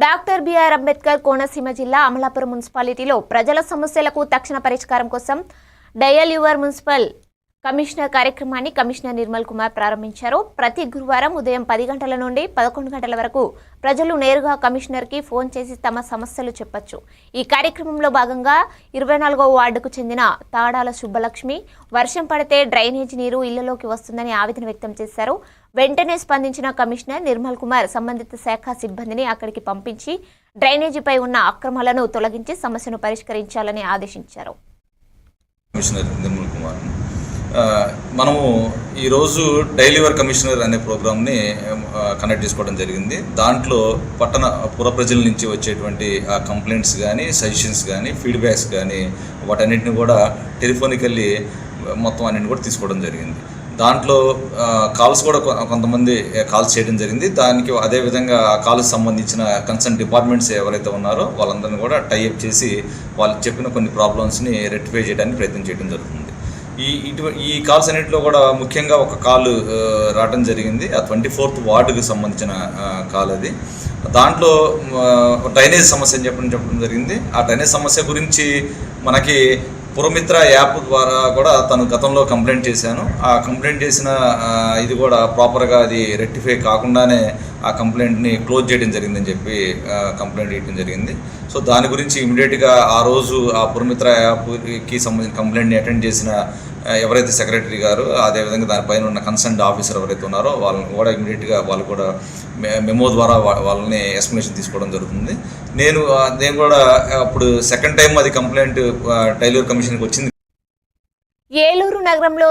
Doctor BR Ambedkar Konaseema జిల్లా అమలాపురం మున్సిపాలిటీలో ప్రజల సమస్యలకు తక్షణ పరిష్కారం కోసం డయల్ యువర్ మున్సిపల్ కమిషనర్ కార్యక్రమాన్ని కమిషనర్ నిర్మల్ కుమార్ ప్రారంభించారు. ప్రతి గురువారం ఉదయం పది గంటల నుండి పదకొండు గంటల వరకు ప్రజలు నేరుగా కమిషనర్కి ఫోన్ చేసి తమ సమస్యలు చెప్పొచ్చు. ఈ కార్యక్రమంలో భాగంగా ఇరవై నాలుగో వార్డుకు చెందిన తాడాల సుబ్బలక్ష్మి వర్షం పడితే డ్రైనేజ్ నీరు ఇళ్ళలోకి వస్తుందని ఆవేదన వ్యక్తం చేశారు. వెంటనే స్పందించిన కమిషనర్ నిర్మల్ కుమార్ సంబంధిత శాఖ సిబ్బందిని అక్కడికి పంపించి డ్రైనేజీపై ఉన్న అక్రమాలను తొలగించి సమస్యను పరిష్కరించాలని ఆదేశించారు. కమిషనర్ నిర్మల్ కుమార్ మనము ఈరోజు డైలీ కమిషనర్ అనే ప్రోగ్రామ్ని కనెక్ట్ కండక్ట్ చేసుకోవడం జరిగింది. దాంట్లో పట్టణ పుర ప్రజల నుంచి వచ్చేటువంటి ఆ కంప్లైంట్స్ కానీ సజెషన్స్ కానీ ఫీడ్బ్యాక్స్ కానీ వాటన్నిటిని కూడా టెలిఫోనికల్లీ మొత్తం అన్నింటిని కూడా తీసుకోవడం జరిగింది. దాంట్లో కాల్స్ కూడా కొ- కొంతమంది కాల్స్ చేయడం జరిగింది. దానికి అదేవిధంగా ఆ కాల్స్ సంబంధించిన కన్సర్న్ డిపార్ట్మెంట్స్ ఎవరైతే ఉన్నారో వాళ్ళందరినీ కూడా టైఅప్ చేసి వాళ్ళు చెప్పిన కొన్ని ప్రాబ్లమ్స్ని రెక్టిఫై చేయడానికి ప్రయత్నం చేయడం జరుగుతుంది. ఈ ఇటు ఈ కాల్స్ అన్నింటిలో కూడా ముఖ్యంగా ఒక కాల్ రావడం జరిగింది. ఆ ట్వంటీ ఫోర్త్ వార్డుకి సంబంధించిన కాల్ అది. దాంట్లో డ్రైనేజ్ సమస్య అని చెప్పడం చెప్పడం జరిగింది. ఆ డ్రైనేజ్ సమస్య గురించి మనకి పురమిత్ర యాప్ ద్వారా కూడా తను గతంలో కంప్లైంట్ చేశాను. ఆ కంప్లైంట్ చేసిన ఇది కూడా ప్రాపర్గా అది రెక్టిఫై కాకుండానే ఆ కంప్లైంట్ని క్లోజ్ చేయడం జరిగిందని చెప్పి కంప్లైంట్ చేయడం జరిగింది. సో దాని గురించి ఇమీడియట్గా ఆ రోజు ఆ పురమిత్ర యాప్కి సంబంధించిన కంప్లైంట్ని అటెండ్ చేసిన ఎవరైతే సెక్రటరీ గారు అదేవిధంగా దానిపైన ఉన్న కన్సర్న్ ఆఫీసర్ ఎవరైతే ఉన్నారో వాళ్ళని కూడా ఇమీడియట్గా వాళ్ళు కూడా మెమో ద్వారా వాళ్ళని ఎస్టిమేషన్ తీసుకోవడం జరుగుతుంది. నేను నేను కూడా అప్పుడు సెకండ్ టైం అది కంప్లైంట్ టైలర్ కమిషన్కి వచ్చింది. ఏలూరు నగరంలో